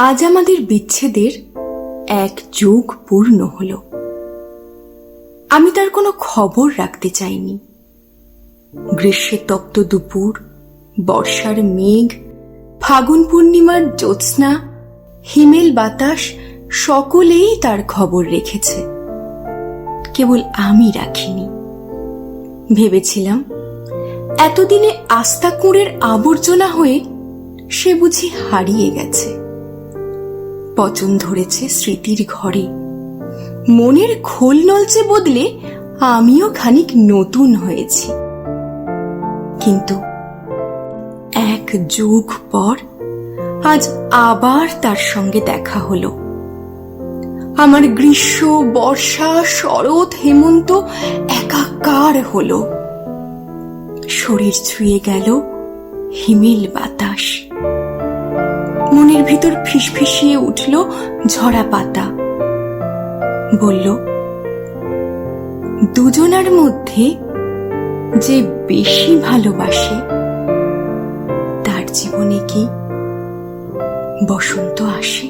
আজ আমাদের বিচ্ছেদের এক যুগ পূর্ণ হল। আমি তার কোনো খবর রাখতে চাইনি। গ্রীষ্মের তপ্ত দুপুর, বর্ষার মেঘ, ফাগুন পূর্ণিমার জ্যোৎস্না, হিমেল বাতাস, সকলেই তার খবর রেখেছে। কেবল আমি রাখিনি। ভেবেছিলাম, এতদিনে আস্তা কুঁড়ের আবর্জনা হয়ে সে বুঝি হারিয়ে গেছে। পচন ধরেছে স্মৃতির ঘরে। মনের খোল নলচে বদলে আমিও খানিক নতুন হয়েছি। কিন্তু এক যুগ পর আজ আবার তার সঙ্গে দেখা হলো। আমার গ্রীষ্ম, বর্ষা, শরৎ, হেমন্ত একাকার হলো। শরীর ছুঁয়ে গেল হিমেল বাতাস। মনের ভিতর ফিসফিসিয়ে উঠল ঝরা পাতা। বলল দুজনার মধ্যে যে বেশি ভালোবাসে তার জীবনে কি বসন্ত আসে?